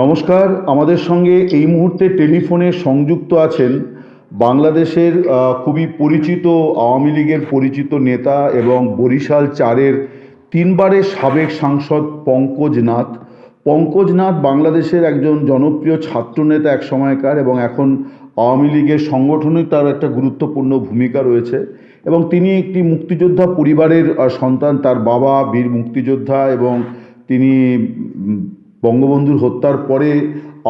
নমস্কার, আমাদের সঙ্গে এই মুহূর্তে টেলিফোনে সংযুক্ত আছেন বাংলাদেশের খুবই পরিচিত আওয়ামী লীগের পরিচিত নেতা এবং বরিশাল চারের তিনবারের সাবেক সাংসদ পঙ্কজ নাথ। পঙ্কজ নাথ বাংলাদেশের একজন জনপ্রিয় ছাত্রনেতা এক সময়কার এবং এখন আওয়ামী লীগের সংগঠনে তার একটা গুরুত্বপূর্ণ ভূমিকা রয়েছে এবং তিনি একটি মুক্তিযোদ্ধা পরিবারের সন্তান। তার বাবা বীর মুক্তিযোদ্ধা এবং তিনি বঙ্গবন্ধুর হত্যার পরে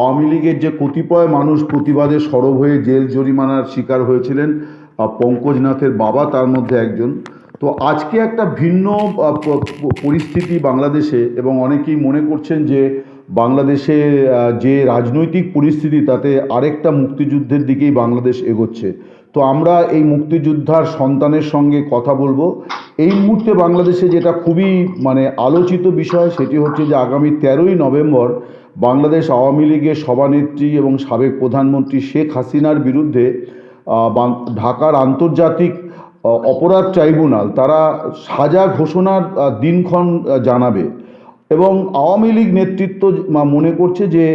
আওয়ামী লীগের যে কতিপয় মানুষ প্রতিবাদে সরব হয়ে জেল জরিমানার শিকার হয়েছিলেন পঙ্কজ নাথের বাবা, তার মধ্যে একজন। তো আজকে একটা ভিন্ন পরিস্থিতি বাংলাদেশে এবং অনেকেই মনে করছেন যে বাংলাদেশে যে রাজনৈতিক পরিস্থিতি, তাতে আরেকটা মুক্তিযুদ্ধের দিকেই বাংলাদেশ এগোচ্ছে। তো আমরা এই মুক্তিযোদ্ধার সন্তানের সঙ্গে কথা বলব। এই মুহূর্তে বাংলাদেশে যেটা খুবই মানে আলোচিত বিষয়, সেটি হচ্ছে যে আগামী তেরোই নভেম্বর বাংলাদেশ আওয়ামী লীগের সভানেত্রী এবং সাবেক প্রধানমন্ত্রী শেখ হাসিনার বিরুদ্ধে ঢাকার আন্তর্জাতিক অপরাধ ট্রাইব্যুনাল, তারা সাজা ঘোষণার দিনক্ষণ জানাবে। এবং আওয়ামী লীগ নেতৃত্ব মনে করছে যে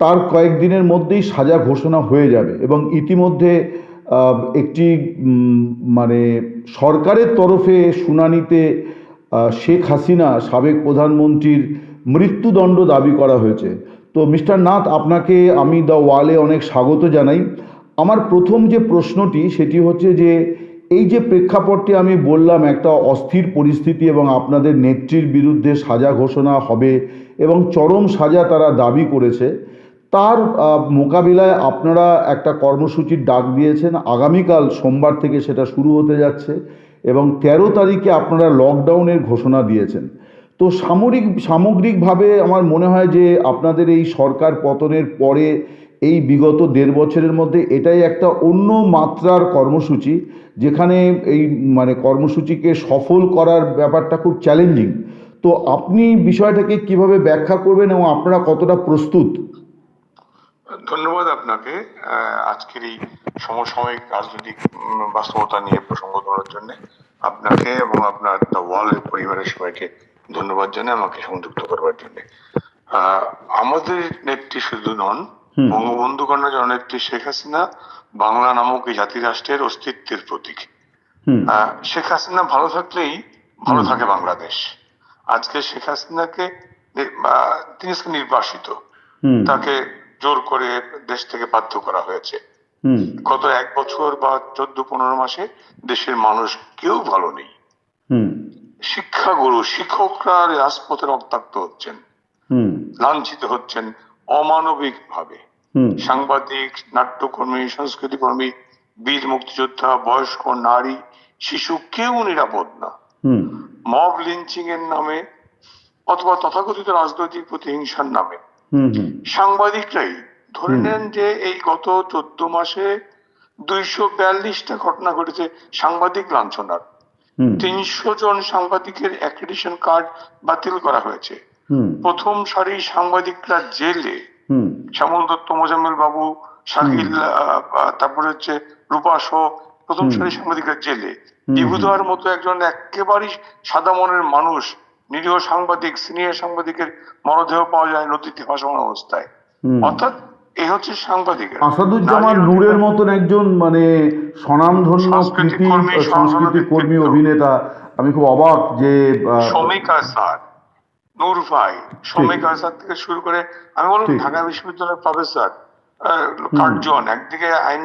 তার কয়েকদিনের মধ্যেই সাজা ঘোষণা হয়ে যাবে এবং ইতিমধ্যে একটি মানে সরকারের তরফে শুনানিতে শেখ হাসিনা সাবেক প্রধানমন্ত্রীর মৃত্যুদণ্ড দাবি করা হয়েছে। তো মিস্টার নাথ, আপনাকে আমি দ্য ওয়ালে অনেক স্বাগত জানাই। আমার প্রথম যে প্রশ্নটি, সেটি হচ্ছে যে, এই যে প্রেক্ষাপটটি আমি বললাম, একটা অস্থির পরিস্থিতি এবং আপনাদের নেত্রীর বিরুদ্ধে সাজা ঘোষণা হবে এবং চরম সাজা তারা দাবি করেছে তার মোকাবিলায় আপনারা একটা কর্মসূচির ডাক দিয়েছেন। আগামীকাল সোমবার থেকে সেটা শুরু হতে যাচ্ছে এবং তেরো তারিখে আপনারা লকডাউনের ঘোষণা দিয়েছেন। তো সামরিক, সামগ্রিকভাবে আমার মনে হয় যে আপনাদের এই সরকার পতনের পরে এই বিগত দেড় বছরের মধ্যে এটাই একটা অন্য মাত্রার কর্মসূচি, যেখানে এই মানে কর্মসূচিকে সফল করার ব্যাপারটা খুব চ্যালেঞ্জিং তো আপনি বিষয়টাকে কীভাবে ব্যাখ্যা করবেন এবং আপনারা কতটা প্রস্তুত? ধন্যবাদ আপনাকে আজকের এই সমসাময়িক রাজনৈতিক বাস্তবতা নিয়ে প্রসঙ্গ ধরার জন্য। আপনাকে এবং আপনার দ্য ওয়ার্ল্ড পরিবারের সবাইকে ধন্যবাদ জানাই আমাকে সংযুক্ত করবার জন্য। আমাদের নেত্রী শুধু নন বঙ্গবন্ধু কন্যা জননেত্রী শেখ হাসিনা বাংলা নামক এই জাতি রাষ্ট্রের অস্তিত্বের প্রতীক। আহ, শেখ হাসিনা ভালো থাকলেই ভালো থাকে বাংলাদেশ। আজকে শেখ হাসিনাকে তিনি নির্বাসিত। তাকে জোর করে দেশ থেকে বাধ্য করা হয়েছে। গত এক বছর বা চোদ্দ পনেরো মাসে দেশের মানুষ কেউ ভালো নেই। শিক্ষাগুরু শিক্ষকরা রাজপথে রক্তাক্ত হচ্ছেন। লাঞ্ছিত হচ্ছেন অমানবিক ভাবে সাংবাদিক নাট্যকর্মী সংস্কৃতি কর্মী বীর মুক্তিযোদ্ধা বয়স্ক নারী শিশু কেউ নিরাপদ না। মব লিঞ্চিং এর নামে অথবা তথাকথিত রাজনৈতিক প্রতিহিংসার নামে সাংবাদিকরাই ধরে নেন যে এই গত চোদ্দ মাসে দুইশো বিয়াল্লিশটা ঘটনা ঘটেছে সাংবাদিক লাঞ্ছনার। তিনশো জন সাংবাদিকের অ্যাক্রিডিশন কার্ড বাতিল করা হয়েছে। প্রথম সারি সাংবাদিকরা জেলে। শ্যামল দত্ত মোজাম্মেল বাবু শাকিল তারপরে হচ্ছে রূপা সহ প্রথম সারি সাংবাদিকরা জেলে। বিভুদার মতো একজন একেবারেই সাদা মনের মানুষ নিরীহ সাংবাদিক সিনিয়র সাংবাদিকের মরদেহ পাওয়া যায় নদীতে ভাসমান অবস্থায়। অর্থাৎ এই হচ্ছে সাংবাদিকের। আসাদুজ্জামান নূরের মতন একজন মানে স্বনামধন্য কৃতি সংস্কৃতি কর্মী অভিনেতা আমি খুব অবাক যে আহ, শ্রমিক আসাদ নূর ভাই শ্রমিক আসাদ থেকে শুরু করে আমি বললাম ঢাকা বিশ্ববিদ্যালয়ের প্রফেসর কার্জন একদিকে আইন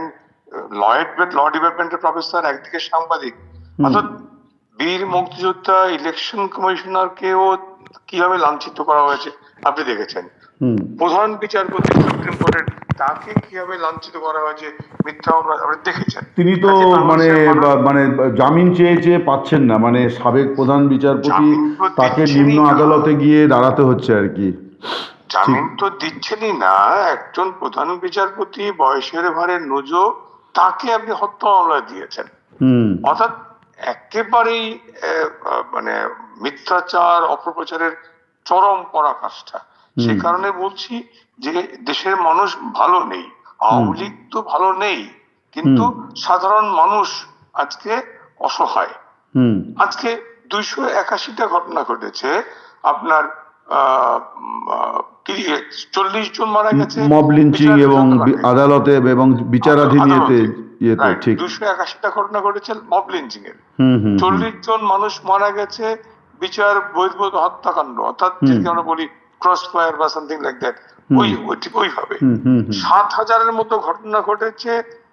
লয়েড ল ডিপার্টমেন্টের প্রফেসর একদিকে সাংবাদিক। অর্থাৎ বীর মুক্তিযোদ্ধা ইলেকশন কমিশনারকেও কীভাবে লাঞ্ছিত করা হয়েছে আপনি দেখেছেন। প্রধান বিচারপতি সুপ্রিম কোর্টের তাকে কীভাবে লাঞ্ছিত করা হয়েছে মিথ্যা আপনি দেখেছেন। তিনি তো মানে মানে জামিন চেয়ে চেয়ে পাচ্ছেন না মানে সাবেক প্রধান বিচারপতি তাকে নিম্ন। আদালতে গিয়ে দাঁড়াতে হচ্ছে আর কি। জামিন তো দিচ্ছেনই না একজন প্রধান বিচারপতি বয়সের ভারে নুজো তাকে আপনি হত্যা মামলা দিয়েছেন। অর্থাৎ একেবারেই মানে মিথ্যাচার অপপ্রচারের চরম পরাকাষ্ঠা। সে কারণে বলছি যে দেশের মানুষ ভালো নেই। আওয়ামী লীগ তো ভালো নেই কিন্তু সাধারণ মানুষ আজকে অসহায়। আজকে দুইশো একাশিটা ঘটনা ঘটেছে। আপনার চল্লিশ জন মারা গেছে। মব লিঞ্চিং এবং। আদালতে এবং বিচারাধীন ইয়েতে ইয়েতে ঠিক। দুশো একাশিটা ঘটনা ঘটেছে মব লিঞ্চিং এর। চল্লিশ জন মানুষ মারা গেছে বিচার বহির্ভূত হত্যাকাণ্ড অর্থাৎ যেটাকে আমরা বলি ক্রস ফায়ার বা সামথিং লাইক দ্যাট ওই ঠিক ওইভাবে। সাত হাজারের মতো ঘটনা ঘটেছে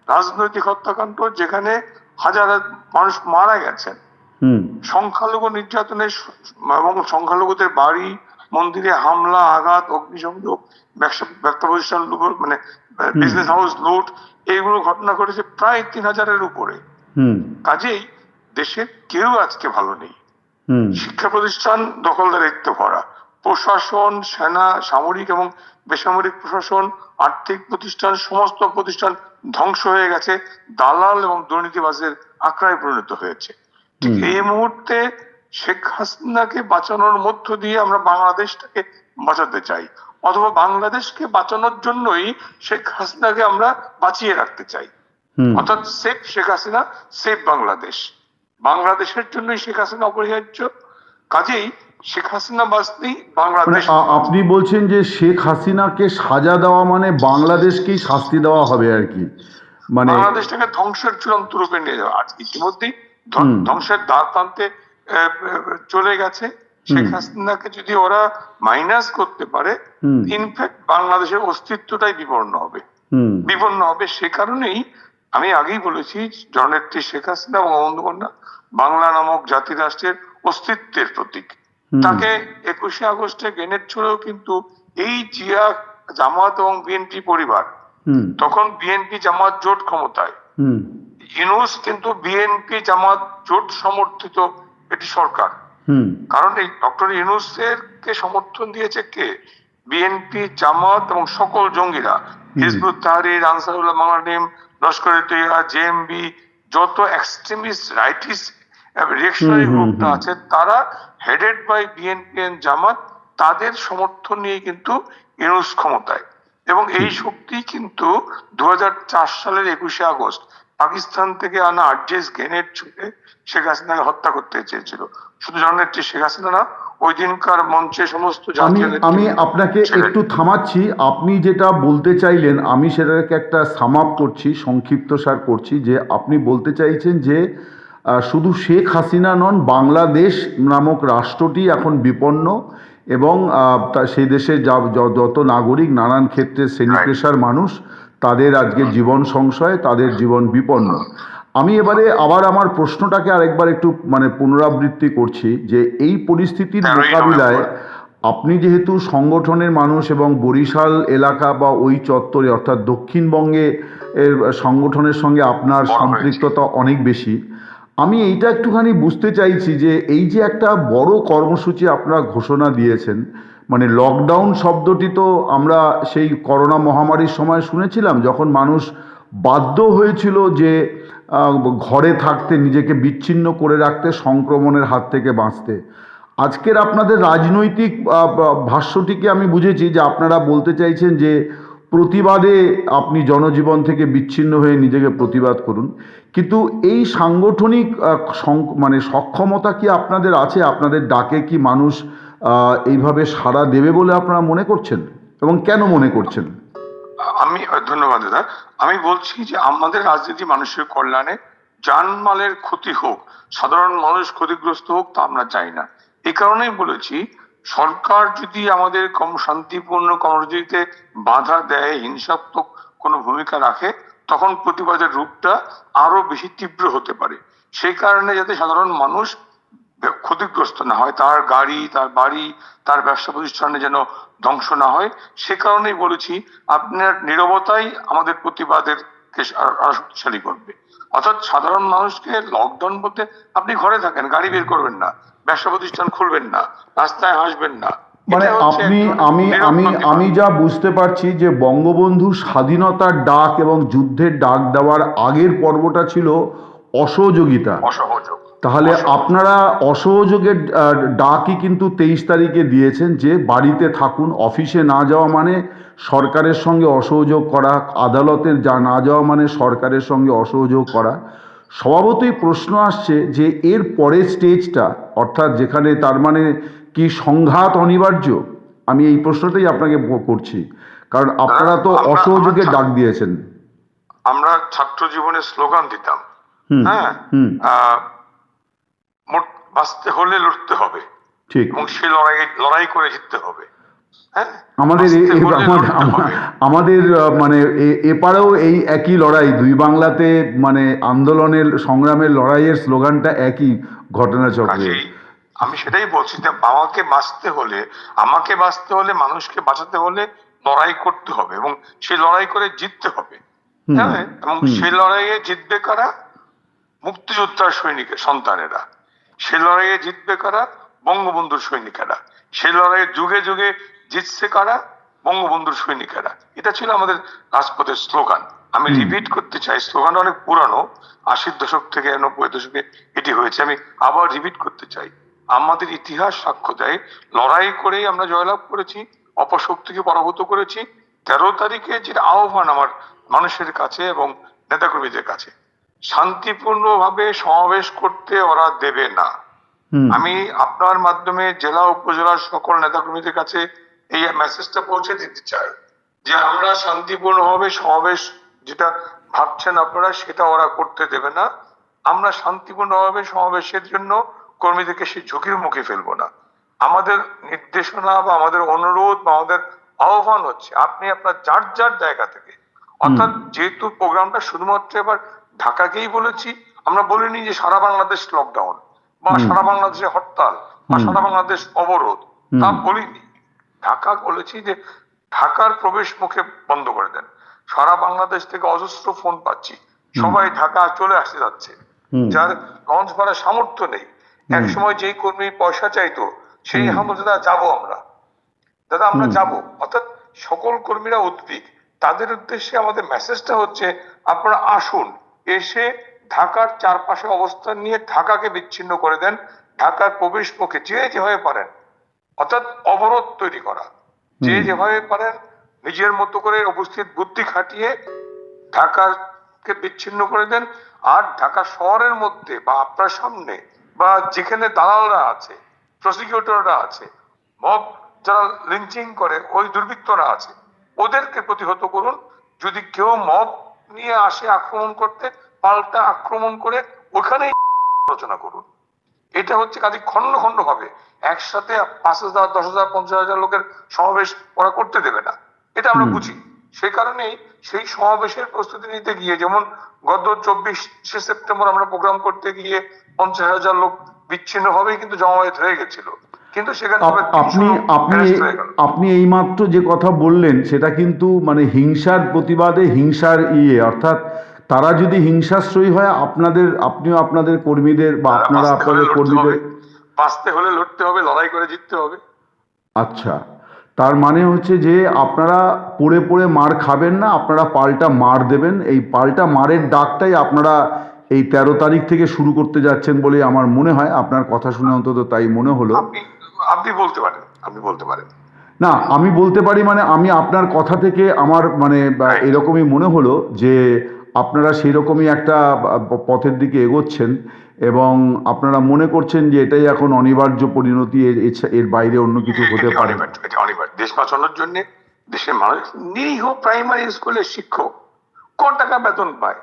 রাজনৈতিক হত্যাকাণ্ড যেখানে হাজার হাজার মানুষ মারা গেছেন। হুম। সংখ্যালঘু নির্যাতনের এবং সংখ্যালঘুদের বাড়ি মন্দিরে হামলা আঘাত অগ্নিসংযোগ ব্যবসা প্রতিষ্ঠান মানে বিজনেস হাউস লুট এইগুলো ঘটনা ঘটেছে প্রায় তিন হাজারের উপরে। কাজেই দেশের কেউ আজকে ভালো নেই। শিক্ষা প্রতিষ্ঠান দখলদারিত্ব ভরা। প্রশাসন সেনা সামরিক এবং বেসামরিক প্রশাসন আর্থিক প্রতিষ্ঠান সমস্ত প্রতিষ্ঠান ধ্বংস হয়ে গেছে। দালাল এবং দুর্নীতিবাজের আক্রায় পরিণত হয়েছে। ঠিক এই মুহূর্তে শেখ হাসিনাকে বাঁচানোর মধ্য দিয়ে আমরা বাংলাদেশটাকে বাঁচাতে চাই অথবা বাংলাদেশকে বাঁচানোর জন্যই শেখ হাসিনাকে আমরা বাঁচিয়ে রাখতে চাই। অর্থাৎ সেফ শেখ হাসিনা সেফ বাংলাদেশ। বাংলাদেশের জন্যই শেখ হাসিনা অপরিহার্য। কাজেই শেখ হাসিনা বাঁচতেই মানে বাংলাদেশ আপনি বলছেন যে শেখ হাসিনাকে সাজা দেওয়া মানে বাংলাদেশকেই শাস্তি দেওয়া হবে আর কি। মানে বাংলাদেশটাকে ধ্বংসের চূড়ান্ত রূপে নিয়ে যাওয়া। আজ ইতিমধ্যেই ধ্বংসের দ্বার প্রান্তে চলে গেছে। শেখ হাসিনাকে যদি ওরা মাইনাস করতে পারে ইনফ্যাক্ট বাংলাদেশের অস্তিত্বটাই বিপন্ন হবে। বিপন্ন হবে সে কারণেই আমি আগেই বলেছি জননেত্রী শেখ হাসিনা এবং বঙ্গবন্ধু বাংলা নামক জাতি রাষ্ট্রের অস্তিত্বের প্রতীক। তাকে একুশে আগস্টে গ্রেনেড ছুড়েও কিন্তু এই জিয়া জামাত এবং বিএনপি পরিবার তখন বিএনপি জামাত জোট ক্ষমতায়। ইনুস কিন্তু বিএনপি জামাত জোট সমর্থিত একটি সরকার। কারণ এই ডক্টর ইউনুসের কে সমর্থন দিয়েছে কে? বিএনপি জামাত এবং সকল জঙ্গিরা। Hizbut Tahrir Ansarullah Bangladesh Lashkar Taiba JMB যত এক্সট্রিমিস্ট রাইটিস্ট রিয়েকশনারি গ্রুপটা আছে তারা headed by BNP and Jamaat তাদের সমর্থন নিয়ে কিন্তু ইউনুস ক্ষমতায়। এবং এই শক্তি কিন্তু দু হাজার চার সালের একুশে আগস্ট পাকিস্তান থেকে আনা আরজেস গ্রেনেড ছুটে শেখ হাসিনাকে হত্যা করতে চেয়েছিল। শুধু জননেত্রী শেখ হাসিনা না ওই দিনকার মঞ্চে সমস্ত আমি আমি আপনাকে একটু থামাচ্ছি। আপনি যেটা বলতে চাইলেন আমি সেটাকে একটা সামাপ করছি সংক্ষিপ্তসার করছি যে আপনি বলতে চাইছেন যে শুধু শেখ হাসিনা নন বাংলাদেশ নামক রাষ্ট্রটি এখন বিপন্ন এবং আহ, সেই দেশে যা- যত নাগরিক নানান ক্ষেত্রে শ্রেণি পেশার মানুষ তাদের আজকে জীবন সংশয় তাদের জীবন বিপন্ন। আমি এবারে আবার আমার প্রশ্নটাকে আরেকবার একটু মানে পুনরাবৃত্তি করছি যে এই পরিস্থিতির মোকাবিলায় আপনি যেহেতু সংগঠনের মানুষ এবং বরিশাল এলাকা বা ওই চত্বরে অর্থাৎ দক্ষিণবঙ্গে এর সংগঠনের সঙ্গে আপনার সম্পৃক্ততা অনেক বেশি আমি এইটা একটুখানি বুঝতে চাইছি যে এই যে একটা বড় কর্মসূচি আপনারা ঘোষণা দিয়েছেন মানে লকডাউন শব্দটি তো আমরা সেই করোনা মহামারীর সময় শুনেছিলাম, যখন মানুষ বাধ্য হয়েছিল যে ঘরে থাকতে, নিজেকে বিচ্ছিন্ন করে রাখতে, সংক্রমণের হাত থেকে বাঁচতে। আজকের আপনাদের রাজনৈতিক ভাষ্যটিকে আমি বুঝেছি যে আপনারা বলতে চাইছেন যে, প্রতিবাদে আপনি জনজীবন থেকে বিচ্ছিন্ন হয়ে নিজেকে প্রতিবাদ করুন। কিন্তু এই সাংগঠনিক মানে সক্ষমতা কি আপনাদের আছে? আপনাদের ডাকে কি মানুষ এইভাবে সাড়া দেবে বলে আপনারা মনে করছেন? এবং কেন মনে করছেন? আমি ধন্যবাদ দাদা। আমি বলছি যে আমাদের রাজনীতি মানুষের কল্যাণে জানমালের ক্ষতি হোক, সাধারণ মানুষ ক্ষতিগ্রস্ত হোক তা আমরা চাই না। এই কারণেই বলেছি, সরকার যদি আমাদের কম শান্তিপূর্ণ কর্মসূচিতে বাধা দেয়, হিংসাত্মক কোনো ভূমিকা রাখে, তখন প্রতিবাদের রূপটা আরও বেশি তীব্র হতে পারে। সেই কারণে যাতে সাধারণ মানুষ ক্ষতিগ্রস্ত না হয় তার গাড়ি তার বাড়ি তার ব্যবসা প্রতিষ্ঠানে যেন ধ্বংস না হয় সে কারণেই বলেছি আপনার নিরবতাই আমাদের প্রতিবাদের আরও শক্তিশালী করবে। অর্থাৎ সাধারণ মানুষকে লকডাউন বলতে আপনি ঘরে থাকেন গাড়ি বের করবেন না ব্যবসা প্রতিষ্ঠান খুলবেন না রাস্তায় হাসবেন না। মানে আপনি আমি আমি আমি যা বুঝতে পারছি যে বঙ্গবন্ধু স্বাধীনতার ডাক এবং যুদ্ধের ডাক দেওয়ার আগের পর্বটা ছিল অসহযোগিতা। অসহযোগ। তাহলে আপনারা অসহযোগের ডাকই কিন্তু তেইশ তারিখে দিয়েছেন যে বাড়িতে থাকুন অফিসে না যাওয়া মানে সরকারের সঙ্গে অসহযোগ করা আদালতে যা না যাওয়া মানে সরকারের সঙ্গে অসহযোগ করা। স্বভাবতই প্রশ্ন আসছে যে এর পরের স্টেজটা অর্থাৎ যেখানে তার মানে কি সংঘাত অনিবার্য? আমি এই প্রশ্নটাই আপনাকে করছি। কারণ আপনারা তো অসহযোগের ডাক দিয়েছেন। আমরা ছাত্র জীবনে স্লোগান দিতাম। হ্যাঁ? বাঁচতে হলে লড়তে হবে। ঠিক। এবং সেই লড়াই লড়াই করে জিততে হবে। হ্যাঁ? আমাদের আমাদের- মানে এপারেও এই একই লড়াই দুই বাংলাতে মানে আন্দোলনের সংগ্রামের লড়াইয়ের স্লোগানটা একই ঘটনাচক্রে। কাজেই আমি সেটাই বলছি যে আমাকে বাঁচতে হলে আমাকে বাঁচতে হলে মানুষকে বাঁচাতে হলে লড়াই করতে হবে এবং সেই লড়াই করে জিততে হবে। হ্যাঁ? এবং। সেই লড়াইয়ে জিতবে কারা? মুক্তিযোদ্ধার সৈনিকের সন্তানেরা। সেই লড়াইয়ে জিতবে কারা? বঙ্গবন্ধুর সৈনিকেরা। সেই লড়াইয়ে যুগে যুগে জিতছে কারা? বঙ্গবন্ধুর সৈনিকেরা। এটা ছিল আমাদের রাজপথের স্লোগান। আমি রিপিট করতে চাই স্লোগান অনেক পুরানো। আশির দশক থেকে নব্বই দশকে এটি হয়েছে। আমি আবার রিপিট করতে চাই। আমাদের ইতিহাস সাক্ষ্য দেয় লড়াই করেই আমরা জয়লাভ করেছি অপশক্তিকে পরাভূত করেছি। তেরো তারিখে যেটা আহ্বান আমার মানুষের কাছে এবং নেতাকর্মীদের কাছে শান্তিপূর্ণভাবে সমাবেশ করতে ওরা দেবে না। আমি আপনার মাধ্যমে জেলা উপজেলার সকল নেতাকর্মীদের কাছে এই মেসেজটা পৌঁছে দিতে চাই যে আমরা শান্তিপূর্ণভাবে সমাবেশ যেটা ভাবছেন আপনারা সেটা ওরা করতে দেবে না। আমরা শান্তিপূর্ণভাবে সমাবেশের জন্য কর্মীদেরকে সেই ঝুঁকির মুখে ফেলব না। আমাদের নির্দেশনা বা আমাদের অনুরোধ বা আমাদের আহ্বান হচ্ছে আপনি আপনার যার যার জায়গা থেকে অর্থাৎ যেহেতু প্রোগ্রামটা শুধুমাত্র এবার ঢাকাকেই বলেছি আমরা বলিনি যে সারা বাংলাদেশ লকডাউন বা সারা বাংলাদেশে হরতাল বা সারা বাংলাদেশ অবরোধ তা বলিনি। ঢাকা বলেছি যে ঢাকার প্রবেশ মুখে বন্ধ করে দেন। সারা বাংলাদেশ থেকে অজস্র ফোন পাচ্ছি। সবাই ঢাকা চলে আসতে যাচ্ছে। যার লঞ্চ ভাড়া সামর্থ্য নেই। এক সময় যেই কর্মী পয়সা চাইতো সেই দাদা যাব আমরা। দাদা আমরা যাব। অর্থাৎ সকল কর্মীরা উদ্বিগ। তাদের উদ্দেশ্যে আমাদের মেসেজটা হচ্ছে আপনারা আসুন। এসে ঢাকার চারপাশে অবস্থান নিয়ে ঢাকাকে বিচ্ছিন্ন করে দেন ঢাকার প্রবেশ মুখে যে যেভাবে পারেন অর্থাৎ অবরোধ তৈরি করা। যে যেভাবে পারেন নিজের মতো করে উপস্থিত বুদ্ধি খাটিয়ে ঢাকাকে বিচ্ছিন্ন করে দেন। আর ঢাকা শহরের মধ্যে বা আপনার সামনে বা যেখানে দালালরা আছে প্রসিকিউটররা আছে মব যারা লিঞ্চিং করে ওই দুর্বৃত্তরা আছে ওদেরকে প্রতিহত করুন। যদি কেউ মব নিয়ে আসে আক্রমণ করতে পাল্টা আক্রমণ করে ওখানেই আলোচনা করুন। এটা হচ্ছে কাজে খন্ড খন্ড ভাবে একসাথে পাঁচ হাজার দশ হাজার পঞ্চাশ হাজার লোকের সমাবেশ ওরা করতে দেবে না। এটা আমরা বুঝি। সেই কারণেই সেই সমাবেশের প্রস্তুতি নিতে গিয়ে যেমন গত চব্বিশে সেপ্টেম্বর আমরা প্রোগ্রাম করতে গিয়ে পঞ্চাশ হাজার লোক বিচ্ছিন্ন ভাবেই কিন্তু জমায়েত হয়ে গেছিল। কিন্তু সেখানে আপনি 300 আপনি। আপনি এইমাত্র যে কথা বললেন সেটা কিন্তু মানে হিংসার প্রতিবাদে হিংসার ইয়ে অর্থাৎ তারা যদি হিংসাশ্রয়ী হয় আপনাদের আপনিও আপনাদের কর্মীদের বা আপনারা আপনাদের কর্মীদের। বাঁচতে হলে লড়তে হবে লড়াই করে জিততে হবে আচ্ছা তার মানে হচ্ছে যে আপনারা পড়ে পড়ে মার খাবেন না আপনারা পাল্টা মার দেবেন এই পাল্টা মারের ডাকটাই আপনারা এই তেরো তারিখ থেকে শুরু করতে যাচ্ছেন বলে আমার মনে হয় আপনার কথা শুনে অন্তত তাই মনে হলো। আপনি বলতে পারেন আপনি বলতে পারেন। না আমি বলতে পারি মানে আমি আপনার কথা থেকে আমার মানে এরকমই মনে হলো যে আপনারা সেই রকমই একটা পথের দিকে এগোচ্ছেন এবং আপনারা মনে করছেন যে এটাই এখন অনিবার্য পরিণতি এর বাইরে অন্য কিছু হতে পারে। দেশ বাঁচানোর জন্য দেশের মানুষ নিরীহ প্রাইমারি স্কুলের শিক্ষক ক টাকা বেতন পায়?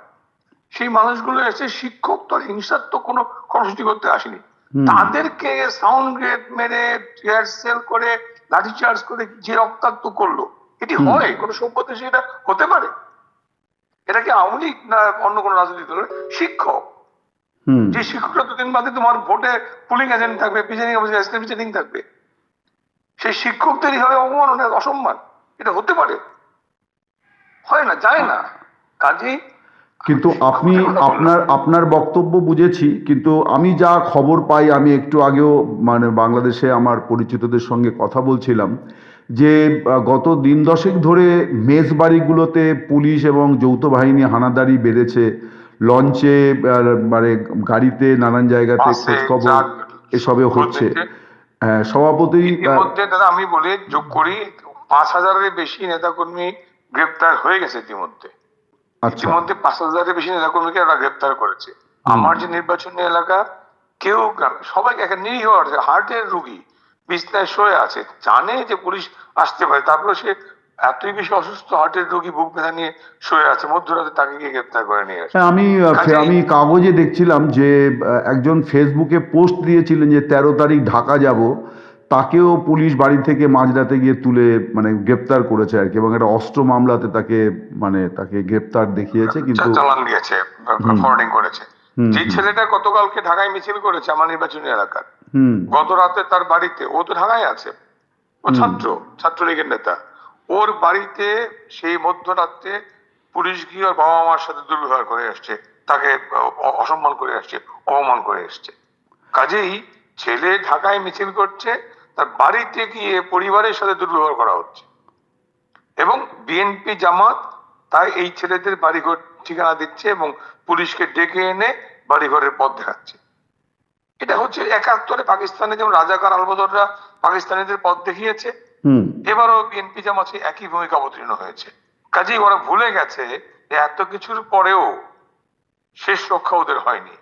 সেই মানুষগুলো এসে শিক্ষক তো হিংসার কোনো কর্মসূচি করতে আসেনি। তাদেরকে সাউন্ড গ্রেড মেরে চেয়ার সেল করে লাঠি চার্জ করে যে রক্তাক্ত করল এটি হয়? কোনো সভ্য দেশে এটা হতে পারে? এটা কি আওয়ামী লীগ না অন্য কোনো রাজনৈতিক দলের শিক্ষক? যে শিক্ষকরা দুদিন বাদে তোমার ভোটে পুলিং এজেন্ট থাকবে প্রিজাইডিং অফিসার প্রিজাইডিং থাকবে। সেই শিক্ষকদের এইভাবে অবমাননা অসম্মান। এটা হতে পারে? হয় না যায় না। কাজেই কিন্তু আপনি আপনার আপনার বক্তব্য বুঝেছি কিন্তু আমি যা খবর পাই আমি একটু আগেও মানে বাংলাদেশে আমার পরিচিতদের সঙ্গে কথা বলছিলাম যে গত দিন দশেক ধরে মেস বাড়িগুলোতে পুলিশ এবং যৌথ বাহিনী হানাদারি বেড়েছে। লঞ্চে মানে গাড়িতে নানান জায়গাতে খোঁজখবর এসবে হচ্ছে। হ্যাঁ সভাপতি দাদা আমি বলি যোগ করি পাঁচ হাজারের বেশি নেতাকর্মী গ্রেপ্তার হয়ে গেছে ইতিমধ্যে। ইতিমধ্যে পাঁচ হাজারের বেশি নেতাকর্মীকে ওরা গ্রেপ্তার করেছে। আমার যে নির্বাচনী এলাকা কেউ সবাইকে একটা নিরীহ হার্টের রুগী বিছনায় শুয়ে আছে জানে যে পুলিশ আসতে পারে। তারপরে সে এতই বেশি অসুস্থ হার্টের রোগী বুক ব্যথা নিয়ে শুয়ে আছে মধ্যরাতে তাকে গিয়ে গ্রেপ্তার করে নিয়ে আসে। হ্যাঁ, আমি আমি কাগজে দেখছিলাম যে একজন ফেসবুকে পোস্ট দিয়েছিলেন যে তেরো তারিখ ঢাকা যাব। তাকেও পুলিশ বাড়ি থেকে মাঝরাতে গিয়ে তুলে মানে গ্রেপ্তার করেছে আর কি এবং একটা অস্ত্র মামলাতে তাকে মানে তাকে গ্রেপ্তার দেখিয়েছে কিন্তু চালান দিয়েছে ফরওয়ার্ডিং করেছে। যে ছেলেটা গতকালকে ঢাকায় মিছিল করেছে আমার নির্বাচনী এলাকার। গত রাতে তার বাড়িতে ও তো ঢাকায় আছে। ও ছাত্র ছাত্রলীগের নেতা। ওর বাড়িতে সেই মধ্যরাত্রে পুলিশ গিয়ে ওর বাবা মার সাথে দুর্ব্যবহার করে আসছে তাকে অসম্মান করে আসছে অপমান করে আসছে কাজেই ছেলে ঢাকায় মিছিল করছে তার বাড়িতে গিয়ে পরিবারের সাথে দুর্ব্যবহার করা হচ্ছে। এবং বিএনপি জামাত তাই এই ছেলেদের বাড়িঘর ঠিকানা দিচ্ছে এবং পুলিশকে ডেকে এনে বাড়িঘরের পথ দেখাচ্ছে। এটা হচ্ছে একাত্তরে পাকিস্তানে যেমন রাজাকার আলবদররা পাকিস্তানিদের পথ দেখিয়েছে এবারও বিএনপি জামাত একই ভূমিকা অবতীর্ণ হয়েছে। কাজেই ওরা ভুলে গেছে যে এত কিছুর পরেও শেষ রক্ষা ওদের হয়নি।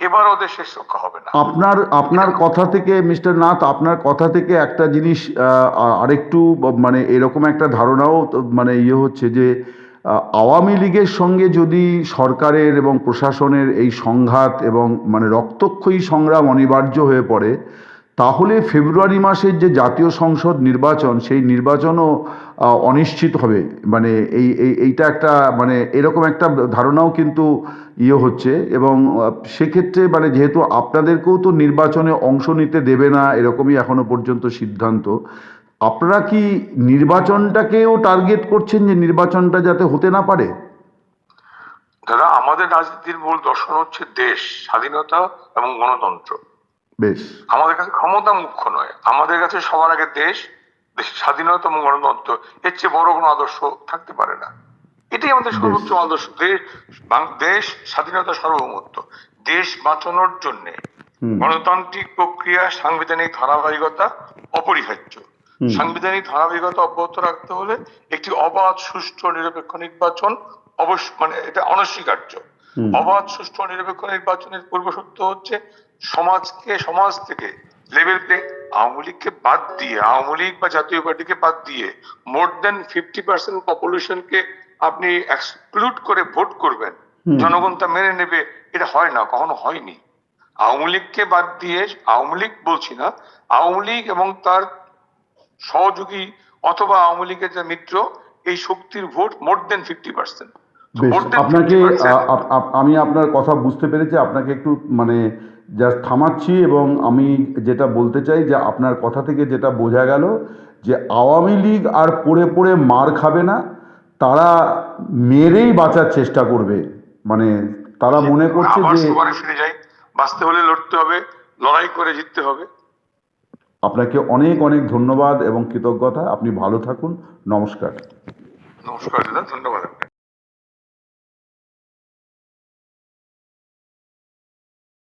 এবার ওদের শেষ রক্ষা হবে না। আপনার আপনার কথা থেকে, মিস্টার নাথ, আপনার কথা থেকে একটা জিনিস আরেকটু মানে এরকম একটা ধারণাও মানে ইয়ে হচ্ছে যে আওয়ামী লীগের সঙ্গে যদি সরকারের এবং প্রশাসনের এই সংঘাত এবং মানে রক্তক্ষয়ী সংগ্রাম অনিবার্য হয়ে পড়ে, তাহলে ফেব্রুয়ারি মাসের যে জাতীয় সংসদ নির্বাচন, সেই নির্বাচনও অনিশ্চিত হবে। মানে এই- এইটা একটা মানে এরকম একটা ধারণাও কিন্তু ইয়ে হচ্ছে এবং সেক্ষেত্রে মানে যেহেতু আপনাদেরকেও তো নির্বাচনে অংশ নিতে দেবে না এরকমই এখনও পর্যন্ত সিদ্ধান্ত আপনারা কি নির্বাচনটাকেও টার্গেট করছেন যে নির্বাচনটা যাতে হতে না পারে? দাদা আমাদের রাজনীতির মূল দর্শন হচ্ছে দেশ স্বাধীনতা এবং গণতন্ত্র। বেশ। আমাদের কাছে ক্ষমতা মুখ্য নয় আমাদের কাছে সবার আগে দেশ স্বাধীনতা এবং গণতন্ত্র এর চেয়ে বড় কোনো আদর্শ থাকতে পারে না। এটাই আমাদের সর্বোচ্চ আদর্শ। দেশ দেশ স্বাধীনতা সার্বভৌমত্ব। দেশ বাঁচানোর জন্য গণতান্ত্রিক প্রক্রিয়া সাংবিধানিক ধারাবাহিকতা অপরিহার্য। সাংবিধানিক ধারাবাহিকতা অব্যাহত রাখতে হলে একটি অবাধ সুষ্ঠু নিরপেক্ষ নির্বাচন অবশ্য মানে এটা অনস্বীকার্য। অবাধ সুষ্ঠু নিরপেক্ষ নির্বাচনের পূর্বশর্ত হচ্ছে সমাজকে সমাজ থেকে লেভেল প্লে আওয়ামী লীগকে বাদ দিয়ে আওয়ামী লীগ বা জাতীয় পার্টিকে বাদ দিয়ে মোর দেন ফিফটি পার্সেন্ট পপুলেশনকে আপনি এক্সক্লুড করে ভোট করবেন। জনগণ তা মেনে নেবে এটা হয় না কখনো হয়নি। আওয়ামী লীগকে বাদ দিয়ে আওয়ামী লীগ বলছি না আওয়ামী লীগ এবং তার সহযোগী অথবা আওয়ামী লীগের যে মিত্র এই শক্তির vote more than fifty percent আপনাকে আমি আপনার কথা বুঝতে পেরেছি আপনাকে একটু মানে জাস্ট থামাচ্ছি এবং আমি যেটা বলতে চাই যে আপনার কথা থেকে যেটা বোঝা গেল যে আওয়ামী লীগ আর পড়ে পড়ে মার খাবে না তারা মেরেই বাঁচার চেষ্টা করবে। মানে তারা মনে করছে যে ফিরে যাই বাঁচতে হলে লড়তে হবে লড়াই করে জিততে হবে। আপনাকে অনেক অনেক ধন্যবাদ এবং কৃতজ্ঞতা। আপনি ভালো থাকুন। নমস্কার। নমস্কার দাদা ধন্যবাদ